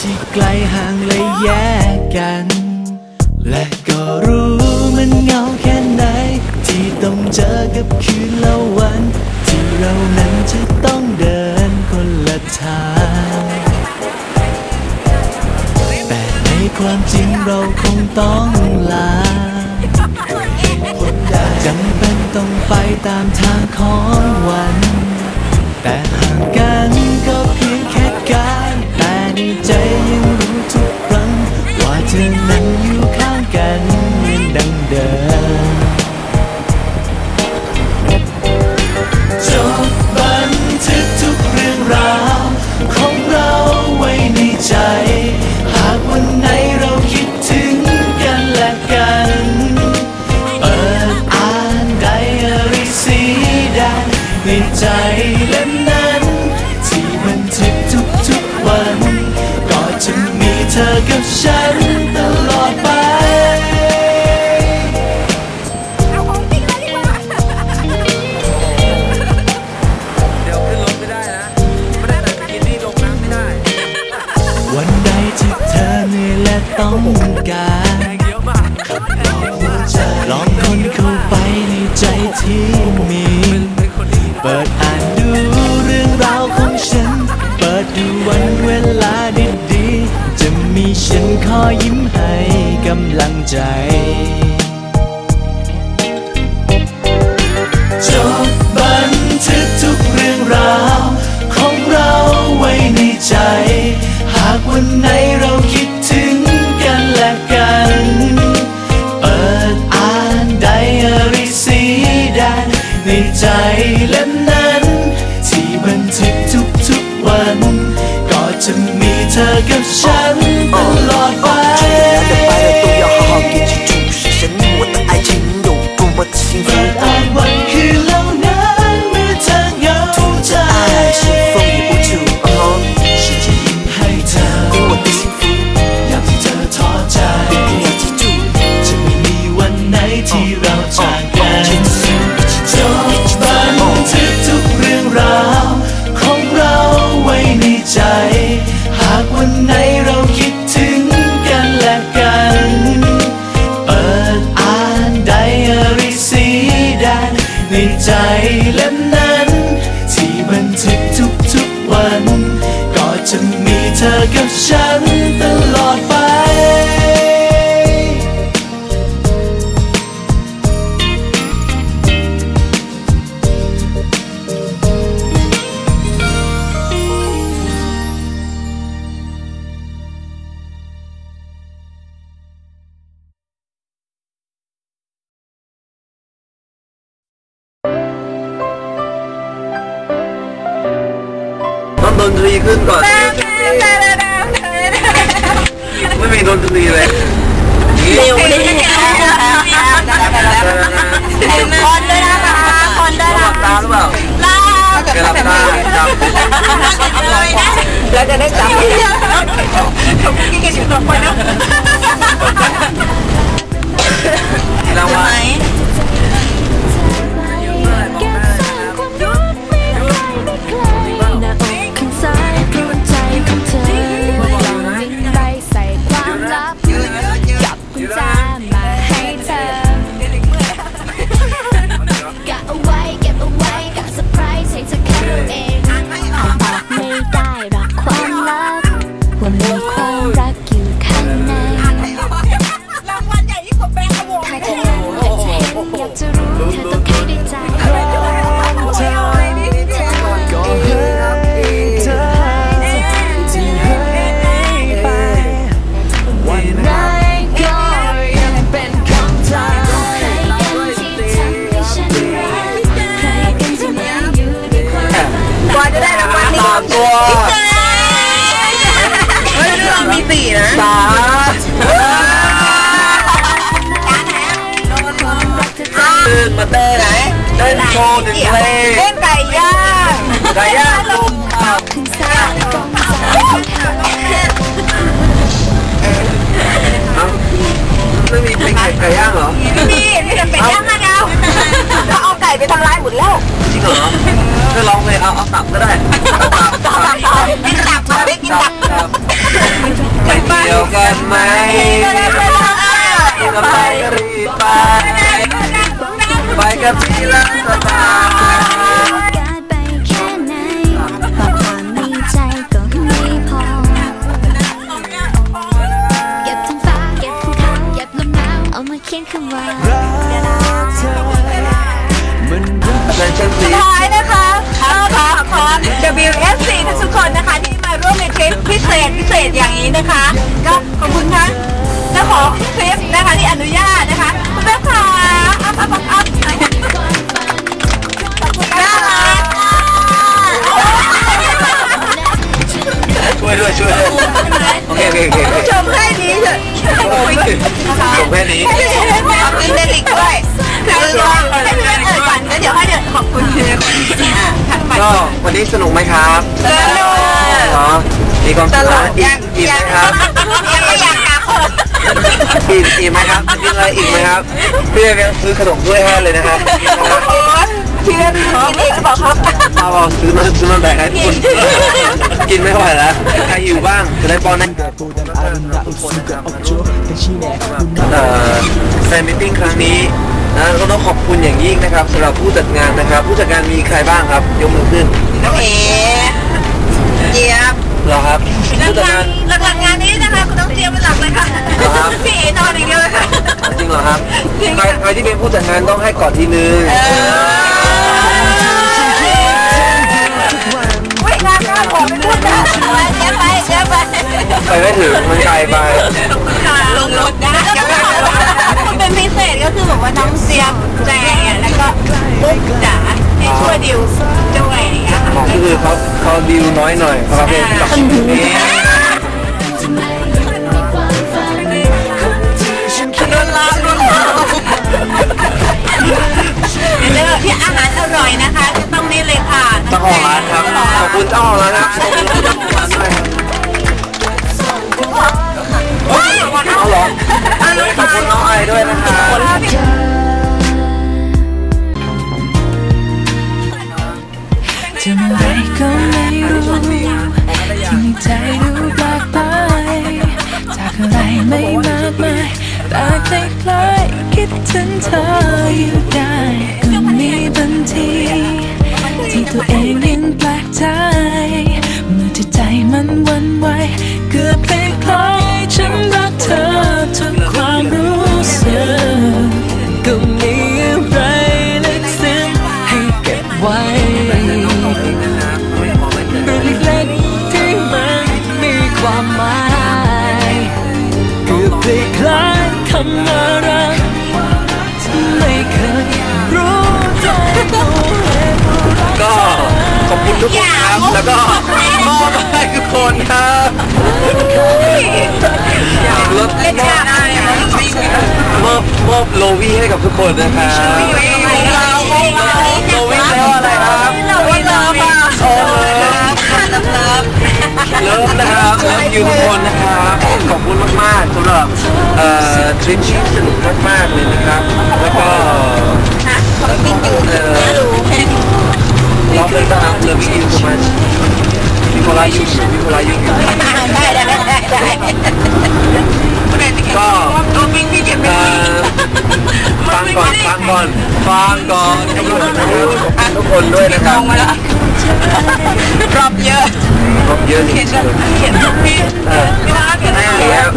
ที่ไกลห่างและแยกกัน และก็รู้มันเงาแค่ไหน ที่ต้องเจอกับคืนและวัน ที่เรานั้นจะต้องเดินคนละทาง แต่ในความจริงเราคงต้องลาจำเป็นต้องไปตามทางของวัน แต่ห่างกันก็เพียงแค่กายแต่ในใจ จจดบันทึกทุกเรื่องราว ของเราไว้ในใจ หากวันไหนเราคิดถึงกันและกัน เปิดอ่านไดอารี่สีแดงในใจเล่มนั้น ที่บันทึกทุกๆวัน ก็จะมีเธอกับฉัน กับฉันตลอดไปดนตรีขึ้นก่อน ดนตรีเลยเร็วดีแลยคนด้วยนะคะคนด้วยนะตาหรือเแล้วแาจะแลับตาจับแล้วจะได้วแล้วบพี่แล้วแล้วแล้วล้วะัวเฮ้ยเรามีตีนะสาตื่นมาเต้นไหนเต้นโชว์หนึ่งเพลงเต้นไก่ย่างไก่ย่าง มจะไปก็รีบไป ไปกับพี่รักสบายการ วันนี้สนุกไหมครับสนุกเหรอมีความสุขนะอิ่มอิ่มไหมครับยังไม่อยากกลับอิ่มอิ่มไหมครับกินอะไรอีกไหมครับพี่เลี้ยงซื้อขนมด้วยให้เลยนะครับเพื่อนกินเองจะบอกครับเอาเอาซื้อมาซื้อมาแบ่งให้ทุกคนกินไม่ไหวแล้วใครอยู่บ้างจะได้ป้อนให้เอ่อแฟนมิทติ้งครั้งนี้ นะก็ต้องขอบคุณอย่างยิ่งนะครับสำหรับผู้จัดงานนะครับ ผู้จัดงานมีใครบ้างครับ ยกมือขึ้นน้องเอ๋เจี๊ยบเหรอครับหลัผู้กจัดงางานนหลักงานนี้นะคะคุณต้องเจี๊ยบเป็นหลักเลยค่ะพี่เอ๋นอนอย่างเดียวเลยค่ะจริงเหรอครับใครใครที่เป็นผู้จัดงานต้องให้กอดทีนึง ทำอะไรก็ไม่รู้ที่ในใจดูแปลกไปจากอะไรไม่มากมายแต่คล้ายๆคิดถึงเธออยู่ได้ก็มีบางทีที่ตัวเองยังแปลกใจเมื่อจิตใจมันวันไหว ทุกคนครับ แล้วก็มอบให้ทุกคนครับรถเล่นยากได้มอบมอบโลวี่ให้กับทุกคนนะครับโลวี่แปลว่าอะไรครับเราไม่เลิฟอะโอ้ยเลิฟเลิฟนะครับเลิฟยูทุกคนนะครับขอบคุณมากๆสำหรับเอ่อทริปที่สนุกมากๆเลยนะครับ แล้วก็เอ่ อรอบเลยนะครับเลิฟยูประมาณพี่โคลายูพี่โคลายูได้ได้ได้ได้ก็ตัวปิงพี่เก็บไม่ฟังก่อนฟังก่อนฟังก่อนขอบคุณนทุกคนด้วยนะครับมาแล้วรอบเยอะขอบเยอะเขียนเขียนพี่ๆเออพี่รักเขียนแม่เลี้ยง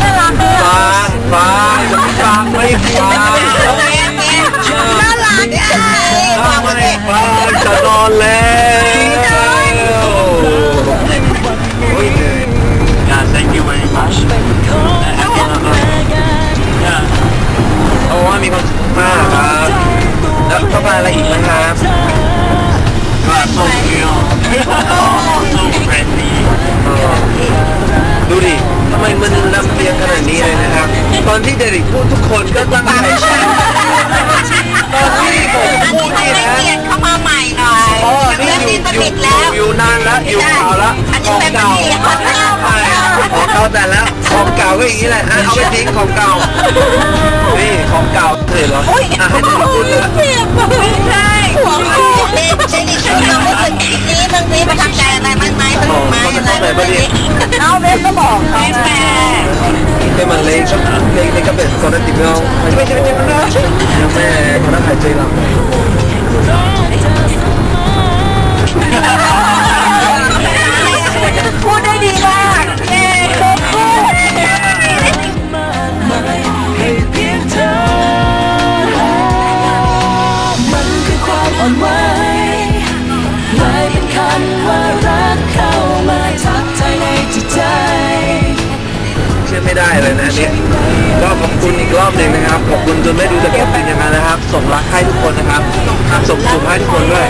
น่ารักฟังฟังฟังไม่ฟัง น่ารักอะฟังมาดิฟังจะนอนแล้วโอ้ย Yeah, thank you very much. โอ้ยมีความสุขมากครับแล้วต้องการอะไรอีกไหมครับ You are so cute. so friendly. ดูดิทำไมมันลำเลียงขนาดนี้เลยนะครับ ตอนที่เดริกพูดทุกคนก็ตั้งใจฟัง แอยู่เก่าแล้วของเก่าใช่ของเก่าแต่แล้วของเก่าก็อย่างนี้แหละฮะเอาไปทิ้งของเก่านี่ของเก่าเถื่อนเหรออะให้ดูคุณเลยใช่ของเก่านี่ชีวิตฉันรู้สึกนี้บางทีประทับใจอะไรบ้างไหมสนุกไหมอะไรแบบนี้เอาเบสก็บอกเขาแม่เป็นมาเลงชอบเลงเลงก็เป็นคนติดเงาไม่ใช่ไม่ใช่ไม่ใช่แม่คนนั้นหายใจลำ Oh, พูดได้ดีมากเย้พูดให้เพียงเธอมันคือความอ่อนไหวกลายเป็นคำว่ารักเข้ามาทักทายในจิตใจ เชื่อไม่ได้เลยนะเนี่ยก็ขอบคุณอีกรอบหนึ่งนะครับ ขอบคุณจนไม่ดูจะขอบคุณยังไงนะครับ ส่งรักให้ทุกคนนะครับส่งสุขให้ทุกคนด้วย